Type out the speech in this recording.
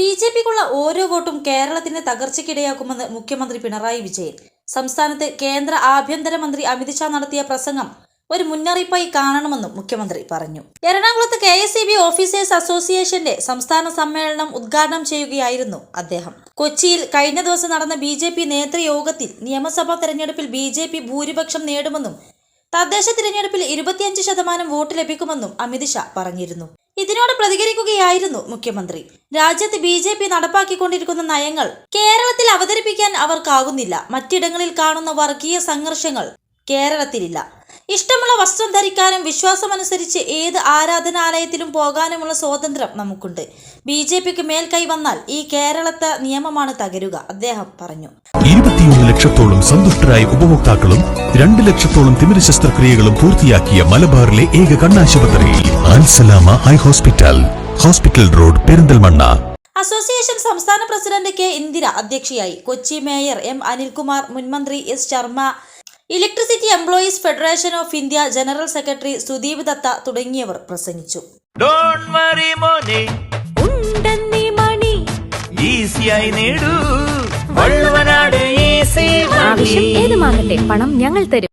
B J പിക്കുള്ള ഓരോ വോട്ടും കേരളത്തിന് തകർച്ചയ്ക്കിടയാക്കുമെന്ന് മുഖ്യമന്ത്രി പിണറായി വിജയൻ. സംസ്ഥാനത്ത് കേന്ദ്ര ആഭ്യന്തരമന്ത്രി അമിത്ഷാ നടത്തിയ പ്രസംഗം ഒരു മുന്നറിയിപ്പായി കാണണമെന്നും മുഖ്യമന്ത്രി പറഞ്ഞു. എറണാകുളത്ത് K S C B officers association സംസ്ഥാന സമ്മേളനം ഉദ്ഘാടനം ചെയ്യുകയായിരുന്നു അദ്ദേഹം. കൊച്ചിയിൽ കഴിഞ്ഞ ദിവസം നടന്ന ബി ജെ പി നേതൃയോഗത്തിൽ നിയമസഭാ തെരഞ്ഞെടുപ്പിൽ ബി ജെ പി ഭൂരിപക്ഷം നേടുമെന്നും തദ്ദേശ തിരഞ്ഞെടുപ്പിൽ ഇരുപത്തിയഞ്ച് ശതമാനം വോട്ട് ലഭിക്കുമെന്നും അമിത്ഷാ പറഞ്ഞിരുന്നു. ഇതിനോട് പ്രതികരിക്കുകയായിരുന്നു മുഖ്യമന്ത്രി. രാജ്യത്ത് ബി ജെ പി നടപ്പാക്കിക്കൊണ്ടിരിക്കുന്ന നയങ്ങൾ കേരളത്തിൽ അവതരിപ്പിക്കാൻ അവർക്കാകുന്നില്ല മറ്റിടങ്ങളിൽ കാണുന്ന വർഗീയ സംഘർഷങ്ങൾ കേരളത്തിലില്ല. ഇഷ്ടമുള്ള വസ്ത്രം ധരിക്കാനും വിശ്വാസമനുസരിച്ച് ഏത് ആരാധനാലയത്തിലും പോകാനുമുള്ള സ്വാതന്ത്ര്യം നമുക്കുണ്ട്. ബി ജെ പിക്ക് മേൽക്കൈ വന്നാൽ ഈ കേരളത്തെ നിയമമാണ് തകരുക അദ്ദേഹം പറഞ്ഞു. ഇരുപത്തിയൊന്ന് ലക്ഷത്തോളം സന്തുഷ്ടരായ ഉപഭോക്താക്കളും രണ്ട് ലക്ഷത്തോളം തിമിര ശസ്ത്രക്രിയകളും പൂർത്തിയാക്കിയ മലബാറിലെ ഏക കണ്ണാശുപത്രി Al Salama high hospital hospital road Perinthalmanna. Association സംസ്ഥാന പ്രസിഡന്റ് കെ ഇന്ദിര അധ്യക്ഷയായി കൊച്ചി മേയർ എം അനിൽകുമാർ മുൻമന്ത്രി S Sharma electricity employees federation of India general secretary Sudeep Datta തുടങ്ങിയവർ പ്രസംഗിച്ചു. ഡോണ്ട് വറി മോനെ. ഉണ്ടെന്നീ മണി. ഈസിയായി നേടൂ. വള്ളുവനാട് ഈസി ആവശ്യം ഏതുമാകട്ടെ പണം ഞങ്ങൾ തരും.